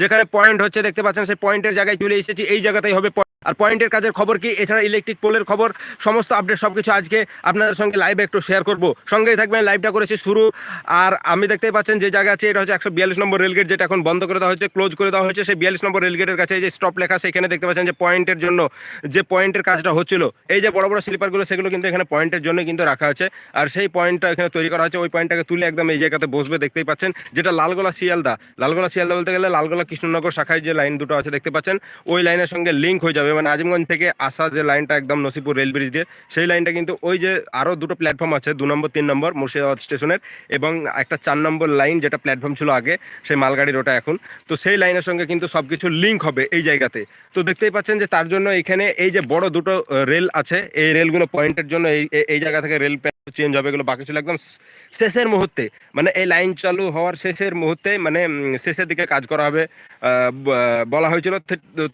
যেখানে পয়েন্ট হচ্ছে, দেখতে পাচ্ছেন সেই পয়েন্টের জায়গায় চলে এসেছি, এই জায়গাতেই হবে। আর পয়েন্টের কাজের খবর কি? এছাড়া ইলেকট্রিক পোলের খবর, সমস্ত আপডেট সব কিছু আজকে আপনাদের সঙ্গে লাইভে একটু শেয়ার করব। সঙ্গেই থাকবেন লাইভটা করেছি শুরু। আর আমি দেখতেই পাচ্ছেন যে জায়গা আছে, এটা হচ্ছে একশো বিয়াল্লিশ নম্বর রেলগেট যেটা এখন বন্ধ করে দেওয়া হয়েছে ক্লোজ করে দেওয়া হয়েছে। সেই বিয়াল্লিশ নম্বর রেলগেটের কাছে যে স্টপ লেখা সেখানে দেখতে পাচ্ছেন যে পয়েন্টের জন্য, যে পয়েন্টের কাজটা হচ্ছিল, এই যে বড় বড় স্লিপারগুলো সেগুলো কিন্তু এখানে পয়েন্টের জন্য কিন্তু রাখা আছে। আর সেই পয়েন্টটা এখানে তৈরি করা হয়েছে, ওই পয়েন্টটাকে তুলে একদম এই জায়গাতে বসবে, দেখতেই পাচ্ছেন, যেটা লালগোলা শিয়ালদা। লালগোলা শিয়ালদা বলতে গেলে লালগোলা কৃষ্ণনগর শাখায় যে লাইন দুটো আছে, দেখতে পাচ্ছেন? ওই লাইনের সঙ্গে লিঙ্ক হয়ে যাবে। মানে আজিমগঞ্জ থেকে আসা যে লাইনটা একদম নসিপুর রেল ব্রিজ দিয়ে, সেই লাইনটা কিন্তু ওই যে আরও দুটো প্ল্যাটফর্ম আছে, দু নম্বর, তিন নম্বর মুর্শিদাবাদ স্টেশনের এবং একটা চার নম্বর লাইন যেটা প্ল্যাটফর্ম ছিল আগে, সেই মালগাড়ির ওটা এখন। তো সেই লাইনের সঙ্গে কিন্তু সব কিছু লিঙ্ক হবে এই জায়গাতে। তো দেখতেই পাচ্ছেন যে তার জন্য এখানে এই যে বড় দুটো রেল আছে, এই রেলগুলো পয়েন্টের জন্য এই- এই জায়গা থেকে রেল চেঞ্জ হবে, এগুলো বাকি ছিল একদম শেষের মুহূর্তে। মানে এই লাইন চালু হওয়ার শেষের মুহূর্তে মানে শেষের দিকে কাজ করা হবে। বলা হয়েছিল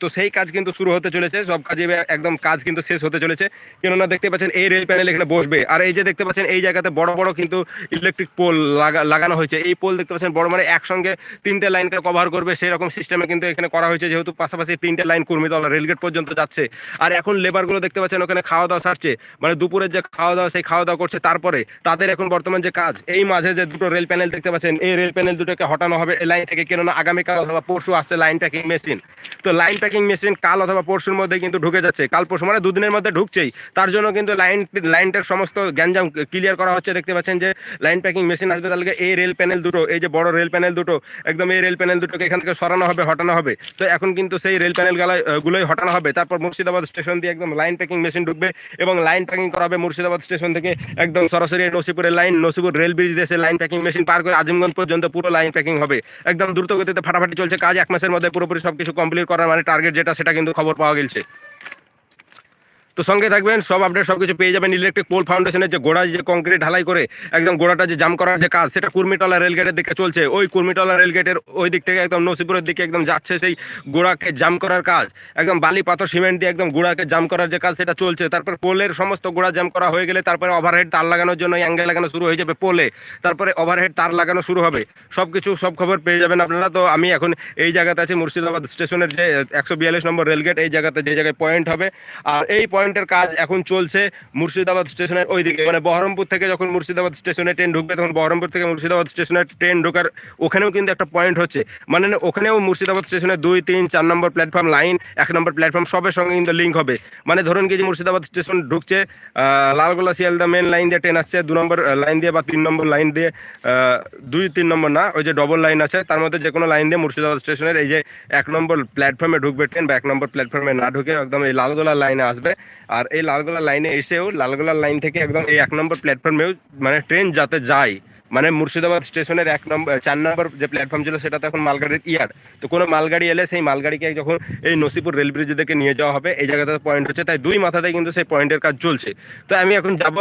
তো সেই কাজ কিন্তু শুরু হতে চলেছে, সব কাজে একদম কাজ কিন্তু শেষ হতে চলেছে। কেননা দেখতে পাচ্ছেন এই রেল প্যানেল এখানে বসবে। আর এই যে দেখতে পাচ্ছেন এই জায়গাতে বড় বড় কিন্তু ইলেকট্রিক পোল লাগা, লাগানো হয়েছে। এই পোল দেখতে পাচ্ছেন বড় মানে একসঙ্গে তিনটে লাইনকে কভার করবে সেই রকম সিস্টেমে কিন্তু এখানে করা হয়েছে। যেহেতু পাশাপাশি তিনটে লাইন কুর্মিতলা রেলগেট পর্যন্ত যাচ্ছে। আর এখন লেবারগুলো দেখতে পাচ্ছেন ওখানে খাওয়া দাওয়া সারছে। মানে দুপুরের যে খাওয়া দাওয়া সেই খাওয়া দাওয়া করছে তারপরে তাদের এখন বর্তমান যে কাজ, এই মাঝে যে দুটো রেল প্যানেল দেখতে পাচ্ছেন, এই রেল প্যানেল দুটোকে হটানো হবে এই লাইন থেকে, কেননা আগামীকাল অথবা পরশু আসছে লাইন প্যাকিং মেশিন তো লাইন প্যাকিং মেশিন কাল অথবা পরশুর মধ্যে কিন্তু ঢুকে যাচ্ছে, কাল পরশু মানে দুদিনের মধ্যে ঢুকছেই। তার জন্য কিন্তু লাইন লাইনটার সমস্ত গ্যাঞ্জাম ক্লিয়ার করা হচ্ছে, দেখতে পাচ্ছেন যে লাইন প্যাকিং মেশিন আসবে তাহলে এই রেল প্যানেল দুটো, এই যে বড় রেল প্যানেল দুটো, একদম এই রেল প্যানেল দুটোকে এখান থেকে সরানো হবে, হটানো হবে। তো এখন কিন্তু সেই রেল প্যানেল গুলোই হটানো হবে। তারপর মুর্শিদাবাদ স্টেশন দিয়ে একদম লাইন প্যাকিং মেশিন ঢুকবে এবং লাইন প্যাকিং করা হবে মুর্শিদাবাদ স্টেশন থেকে একদম সরাসরি নসিপুরের লাইন, নসিপুর রেল ব্রিজ দেশে লাইন প্যাকিং মেশিন পার করে আজিমগঞ্জ পর্যন্ত পুরো লাইন প্যাকিং হবে। একদম দ্রুত গতিতে ফাটাফাটি চলছে, কাজ এক মাসের মধ্যে পুরোপুরি সবকিছু কমপ্লিট করার মানে টার্গেট যেটা, সেটা কিন্তু খবর পাওয়া গেছে। তো সঙ্গে থাকবেন, সব আপডেট সব কিছু পেয়ে যাবেন ইলেকট্রিক পোল ফাউন্ডেশনের যে গোড়া যে কংক্রিট ঢালাই করে একদম গোড়াটা যে জাম করার যে কাজ, সেটা কুর্মিটলা রেলগেটের দিকে চলছে। ওই কুর্মিটলা রেলগেটের ওই দিক থেকে একদম নসিপুরের দিকে একদম যাচ্ছে সেই গোড়াকে জাম করার কাজ। একদম বালি, পাথর সিমেন্ট দিয়ে একদম গোড়াকে জাম করার যে কাজ, সেটা চলছে। তারপর পোলের সমস্ত গোড়া জাম করা হয়ে গেলে তারপরে ওভারহেড তার লাগানোর জন্য অ্যাঙ্গেল লাগানো শুরু হয়ে যাবে পোলে তারপরে ওভারহেড তার লাগানো শুরু হবে। সব কিছু, সব খবর পেয়ে যাবেন আপনারা। তো আমি এখন এই জায়গাতে আছি, মুর্শিদাবাদ স্টেশনের যে একশো বিয়াল্লিশ নম্বর রেলগেট এই জায়গাতে যে জায়গায় পয়েন্ট হবে। আর এই পয়েন্টের কাজ এখন চলছে মুর্শিদাবাদ স্টেশনের ওই দিকে মানে বহরমপুর থেকে যখন মুর্শিদাবাদ স্টেশনে ট্রেন ঢুকবে, তখন বহরমপুর থেকে মুর্শিদাবাদ স্টেশনের ট্রেন ঢোকার ওখানেও কিন্তু একটা পয়েন্ট হচ্ছে। মানে ওখানেও মুর্শিদাবাদ স্টেশনে দুই, তিন, চার নম্বর প্ল্যাটফর্ম লাইন এক নম্বর প্ল্যাটফর্ম সবের সঙ্গে কিন্তু লিঙ্ক হবে। মানে ধরুন কি যে মুর্শিদাবাদ স্টেশন ঢুকছে লালগোলা, শিয়ালদা মেন লাইন দিয়ে ট্রেন আসছে, দু নম্বর লাইন দিয়ে বা তিন নম্বর লাইন দিয়ে দুই, তিন নম্বর না, ওই যে ডবল লাইন আছে, তার মধ্যে যে কোনো লাইন দিয়ে মুর্শিদাবাদ স্টেশনের এই যে এক নম্বর প্ল্যাটফর্মে ঢুকবে ট্রেন বা এক নম্বর প্ল্যাটফর্মে না ঢুকে একদম এই লালগোলা লাইনে আসবে। আর এই লালগোলা লাইনে এসেও লালগোলার লাইন থেকে একদম এই এক নম্বর প্ল্যাটফর্মেও মানে ট্রেন যাতে যায় মানে মুর্শিদাবাদ স্টেশনের এক নম্বর, চার নম্বর যে প্ল্যাটফর্ম ছিল সেটা তো এখন মালগাড়ির ইয়ার। তো কোনো মালগাড়ি এলে সেই মালগাড়িকে যখন এই নসিপুর রেল ব্রিজ থেকে নিয়ে যাওয়া হবে, এই জায়গাতে পয়েন্ট হচ্ছে, তাই দুই মাথাতে কিন্তু সেই পয়েন্টের কাজ চলছে। তো আমি এখন যাব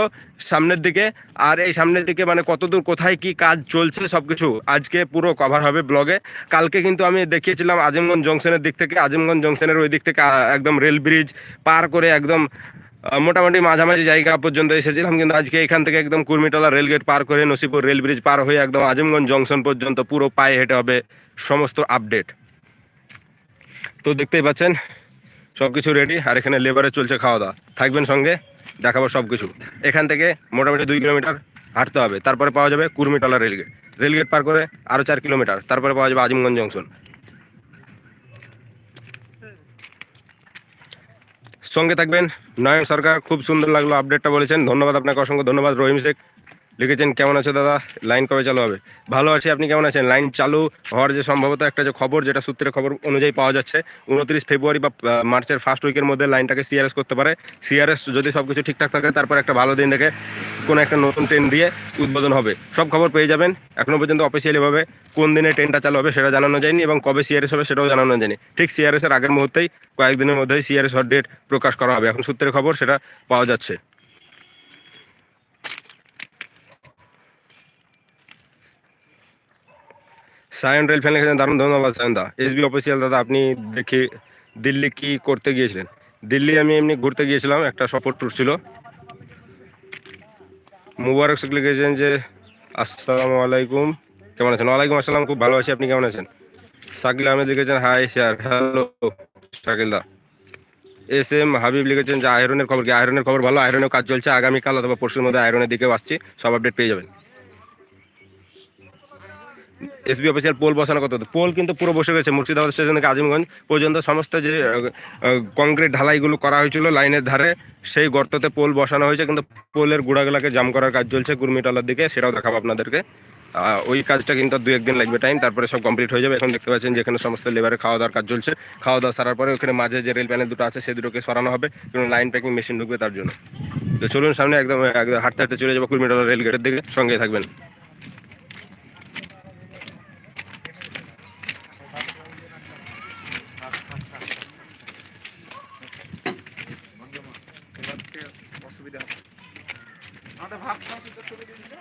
সামনের দিকে, আর এই সামনের দিকে মানে কতদূর, কোথায়, কি কাজ চলছে সব কিছু আজকে পুরো কভার হবে ব্লগে কালকে কিন্তু আমি দেখিয়েছিলাম আজিমগঞ্জ জংশনের দিক থেকে, আজিমগঞ্জ জংশনের ওই দিক থেকে একদম রেল ব্রিজ পার করে একদম মোটামুটি মাঝামাঝি জায়গা পর্যন্ত এসেছিলাম, কিন্তু আজকে এখান থেকে একদম কুর্মিটলা রেলগেট পার করে নসিপুর রেল ব্রিজ পার হয়ে একদম আজিমগঞ্জ জংশন পর্যন্ত পুরো পায়ে হেঁটে হবে সমস্ত আপডেট। তো দেখতেই পাচ্ছেন সব কিছু রেডি আর এখানে লেবারে চলছে খাওয়া দাওয়া থাকবেন সঙ্গে, দেখাবো সব কিছু এখান থেকে মোটামুটি দুই কিলোমিটার হাঁটতে হবে, তারপরে পাওয়া যাবে কুর্মিটলা রেলগেট রেলগেট পার করে আরও চার কিলোমিটার, তারপরে পাওয়া যাবে আজিমগঞ্জ জংশন। সঙ্গে থাকবেন। নয়ন সরকার, খুব সুন্দর লাগল আপডেটটা বলেছেন। ধন্যবাদ আপনাকে, অসংখ্য ধন্যবাদ। রহিম শেখ লিখেছেন, কেমন আছো দাদা? লাইন কবে চালু হবে? ভালো আছি, আপনি কেমন আছেন? লাইন চালু হওয়ার যে সম্ভবত একটা যে খবর, যেটা সূত্রের খবর অনুযায়ী পাওয়া যাচ্ছে, উনত্রিশ ফেব্রুয়ারি বা মার্চের ফার্স্ট উইকের মধ্যে লাইনটাকে সিআরএস করতে পারে। সিআরএস যদি সব কিছু ঠিকঠাক থাকে, তারপর একটা ভালো দিন দেখে কোনো একটা নতুন ট্রেন দিয়ে উদ্বোধন হবে। সব খবর পেয়ে যাবেন। এখনও পর্যন্ত অফিসিয়ালিভাবে কোন দিনে ট্রেনটা চালু হবে সেটা জানানো যায়নি এবং কবে সিআরএস হবে সেটাও জানানো যায়নি। ঠিক সিআরএস এর আগের মুহূর্তেই কয়েকদিনের মধ্যেই সিআরএস হট ডেট প্রকাশ করা হবে। এখন সূত্রের খবর সেটা পাওয়া যাচ্ছে। সায়ন রেল ফ্যান লিখেছেন দারুণ ধন্যবাদ সায়ন দা। এসবি অফিসিয়াল দাদা, আপনি দেখি দিল্লি কি করতে গিয়েছিলেন? দিল্লি আমি এমনি ঘুরতে গিয়েছিলাম, একটা সফর ট্যুর ছিল। মুবারক শেখ লিখেছেন যে, আসসালামু আলাইকুম। কেমন আছেন? ওয়ালাইকুম আসসালাম, খুব ভালো আছি। আপনি কেমন আছেন? শাকিল আহমেদ লিখেছেন, hi sir, hello, Shakil da. S M Habib লিখেছেন যে, আয়রনের খবর কি? আয়রনের খবর ভালো? আয়রনের কাজ চলছে। আগামীকাল অথবা পরশুর মধ্যে আয়রনের দিকেও আসছি। সব আপডেট পেয়ে যাবেন। এসবি অফিসিয়াল পোল বসানো কত পোল কিন্তু পুরো বসে গেছে, মুর্শিদাবাদ স্টেশন থেকে আজিমগঞ্জ পর্যন্ত সমস্ত যে কংক্রিট ঢালাইগুলো করা হয়েছিল লাইনের ধারে, সেই গর্ততে পোল বসানো হয়েছে, কিন্তু পোলের গুঁড়াগুলাকে জাম করার কাজ চলছে কুর্মিটলার দিকে, সেটাও দেখাবো আপনাদেরকে। ওই কাজটা কিন্তু দু একদিন লাগবে টাইম তারপরে সব কমপ্লিট হয়ে যাবে। এখন দেখতে পাচ্ছেন যে এখানে সমস্ত লেবারের খাওয়া দাওয়ার কাজ চলছে। খাওয়া দাওয়া সারার পরে ওখানে মাঝে যে রেল প্যানেল দুটো আছে, সে দুটোকে সরানো হবে। লাইন প্যাকিং মেশিন ঢুকবে তার জন্য। তো চলুন সামনে একদম একদম হাঁটতে হাঁটতে চলে যাব কুর্মিটলা রেল গেটের দিকে। সঙ্গে থাকবেন অসুবিধা হবে আমাদের ভাত খাওয়া তো চলে গেছিল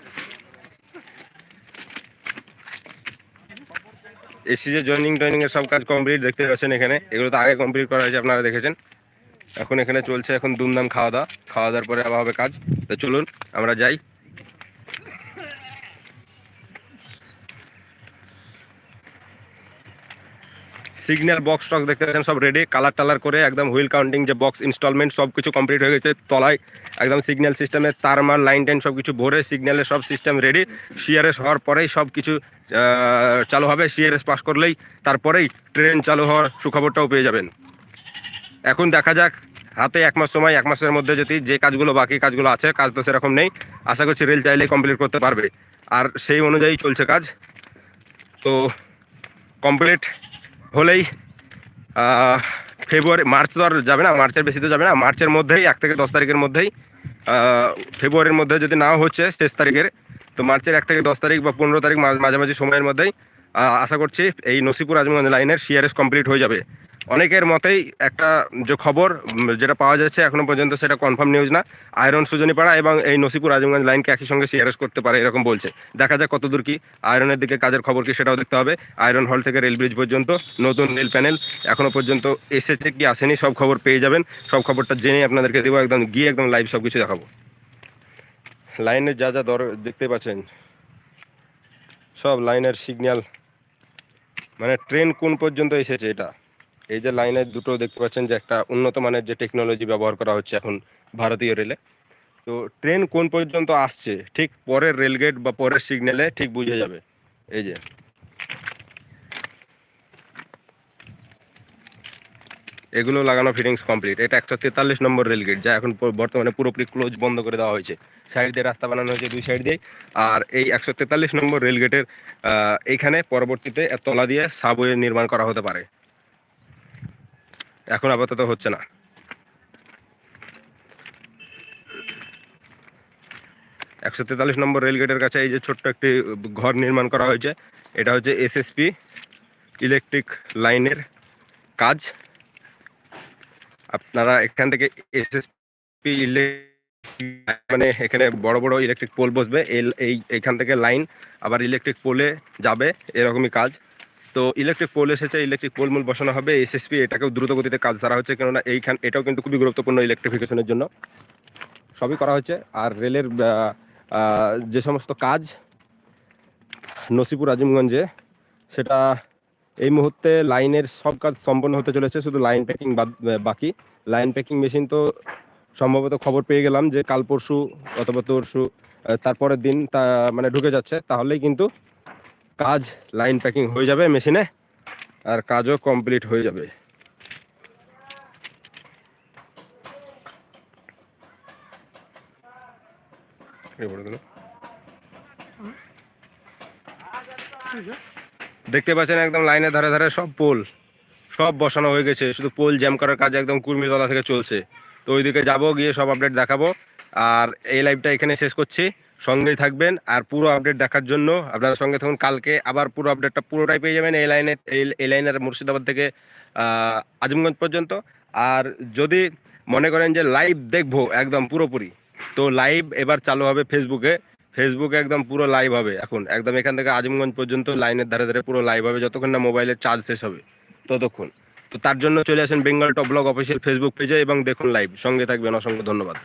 এসি যে জয়নিং টয়নিং এর সব কাজ কমপ্লিট দেখতে পাচ্ছেন এখানে। এগুলো তো আগে কমপ্লিট করা হয়েছে, আপনারা দেখেছেন। এখন এখানে চলছে এখন দুমদাম খাওয়া দাওয়া। খাওয়া দাওয়ার পরে আবার হবে কাজ। তো চলুন, আমরা যাই। সিগন্যাল বক্স টক্স দেখতে পাচ্ছেন, সব রেডি কালার টালার করে একদম হুইল কাউন্টিং যে বক্স ইনস্টলমেন্ট সব কিছু কমপ্লিট হয়ে গেছে, তলায় একদম সিগন্যাল সিস্টেমে তার মার লাইন টাইন সব কিছু ভরে সিগন্যালের সব সিস্টেম রেডি সিআরএস হওয়ার পরেই সব কিছু চালু হবে সিআরএস পাস করলেই তারপরেই ট্রেন চালু হওয়ার সুখবরটাও পেয়ে যাবেন। এখন দেখা যাক, হাতে এক মাস সময়, এক মাসের মধ্যে যদি যে কাজগুলো বাকি কাজগুলো আছে, কাজ তো সেরকম নেই, আশা করছি রেল চাইলেই কমপ্লিট করতে পারবে। আর সেই অনুযায়ী চলছে কাজ। তো কমপ্লিট হলেই ফেব্রুয়ারি মার্চ তো আর যাবে না মার্চের বেশি তো যাবে না মার্চের মধ্যেই, এক থেকে দশ তারিখের মধ্যেই ফেব্রুয়ারির মধ্যে যদি নাও হচ্ছে, শেষ তারিখের, তো মার্চের এক থেকে দশ তারিখ বা পনেরো তারিখ মাঝামাঝি সময়ের মধ্যেই আশা করছি এই নসিপুর আজমগঞ্জ লাইনের সিআরএস কমপ্লিট হয়ে যাবে। অনেকের মতেই একটা যে খবর যেটা পাওয়া যাচ্ছে এখনও পর্যন্ত সেটা কনফার্ম নিউজ না। আয়রন সুজনীপাড়া এবং এই নসিপুর আজমগঞ্জ লাইনকে একই সঙ্গে সিআরএস করতে পারে, এরকম বলছে। দেখা যাক কতদূর কি আয়রনের দিকে কাজের খবর কি সেটাও দেখতে হবে। আয়রন হল থেকে রেল ব্রিজ পর্যন্ত, নতুন রেল প্যানেল এখনও পর্যন্ত এসেছে কি আসেনি, সব খবর পেয়ে যাবেন। সব খবরটা জেনে আপনাদেরকে দেবো, একদম গিয়ে একদম লাইভ সব কিছু দেখাবো লাইনের যা যা দর, দেখতে পাচ্ছেন, সব লাইনের সিগন্যাল মানে ট্রেন কোন পর্যন্ত এসেছে এটা? এই যে লাইনের দুটো দেখতে পাচ্ছেন যে একটা উন্নত মানের যে টেকনোলজি ব্যবহার করা হচ্ছে এখন ভারতীয় রেলে তো ট্রেন কোন পর্যন্ত আসছে? ঠিক পরের রেলগেট বা পরের সিগন্যালে ঠিক বুঝে যাবে। এই যে। এগুলো লাগানো ফিটিংস কমপ্লিট এটা একশো তেতাল্লিশ নম্বর রেলগেট যা এখন বর্তমানে পুরোপুরি ক্লোজ বন্ধ করে দেওয়া হয়েছে। সাইড দিয়ে রাস্তা বানানো হয়েছে দুই সাইড দিয়ে আর এই একশো তেতাল্লিশ নম্বর রেলগেটের এইখানে পরবর্তীতে তলা দিয়ে সাবওয়ে নির্মাণ করা হতে পারে। এখন আপাতত হচ্ছে না। একশো তেতাল্লিশ নম্বর রেলগেটের কাছে এই যে ছোট্ট একটি ঘর নির্মাণ করা হয়েছে, এটা হচ্ছে এসএসপি ইলেকট্রিক লাইনের কাজ। আপনারা এখান থেকে এসএসপি মানে এখানে বড় বড় ইলেকট্রিক পোল বসবে, এই- এই, এইখান থেকে লাইন আবার ইলেকট্রিক পোলে যাবে, এরকমই কাজ। তো ইলেকট্রিক পোল এসেছে ইলেকট্রিক পোল মূল বসানো হবে এসএসপি এটাকেও দ্রুত গতিতে কাজ সারা হচ্ছে কেননা এইখান এটাও কিন্তু খুবই গুরুত্বপূর্ণ ইলেকট্রিফিকেশনের জন্য। সবই করা হচ্ছে আর রেলের যে সমস্ত কাজ নসিপুর আজিমগঞ্জে সেটা এই মুহূর্তে লাইনের সব কাজ সম্পন্ন হতে চলেছে শুধু লাইন প্যাকিং বাকি। লাইন প্যাকিং মেশিন তো সম্ভবত খবর পেয়ে গেলাম যে কাল পরশু অথবা আহ, তারপরের দিন তা মানে ঢুকে যাচ্ছে তাহলেই কিন্তু কাজ লাইন প্যাকিং হয়ে যাবে মেশিনে, আর কাজও কমপ্লিট হয়ে যাবে। দেখতে পাচ্ছেন একদম লাইনের ধারে ধারে সব পোল, সব বসানো হয়ে গেছে, শুধু পোল জ্যাম করার কাজ একদম কুর্মিতলা থেকে চলছে। তো ওইদিকে যাব, গিয়ে সব আপডেট দেখাবো, আর এই লাইভটা এখানে শেষ করছি। সঙ্গেই থাকবেন আর পুরো আপডেট দেখার জন্য আপনারা সঙ্গে থাকুন। কালকে আবার পুরো আপডেটটা পুরোটাই পেয়ে যাবেন এই লাইনে এই- লাইনের মুর্শিদাবাদ থেকে আজমগঞ্জ পর্যন্ত। আর যদি মনে করেন যে লাইভ দেখব একদম পুরোপুরি, তো লাইভ এবার চালু হবে ফেসবুকে ফেসবুকে একদম পুরো লাইভ হবে এখন। একদম এখান থেকে আজমগঞ্জ পর্যন্ত লাইনের ধারে ধারে পুরো লাইভ হবে, যতক্ষণ না মোবাইলের চার্জ শেষ হবে, ততক্ষণ। তো তার জন্য চলে আসেন Bengal top blog official Facebook পেজে এবং দেখুন লাইভ সঙ্গে থাকবেন, অসংখ্য ধন্যবাদ।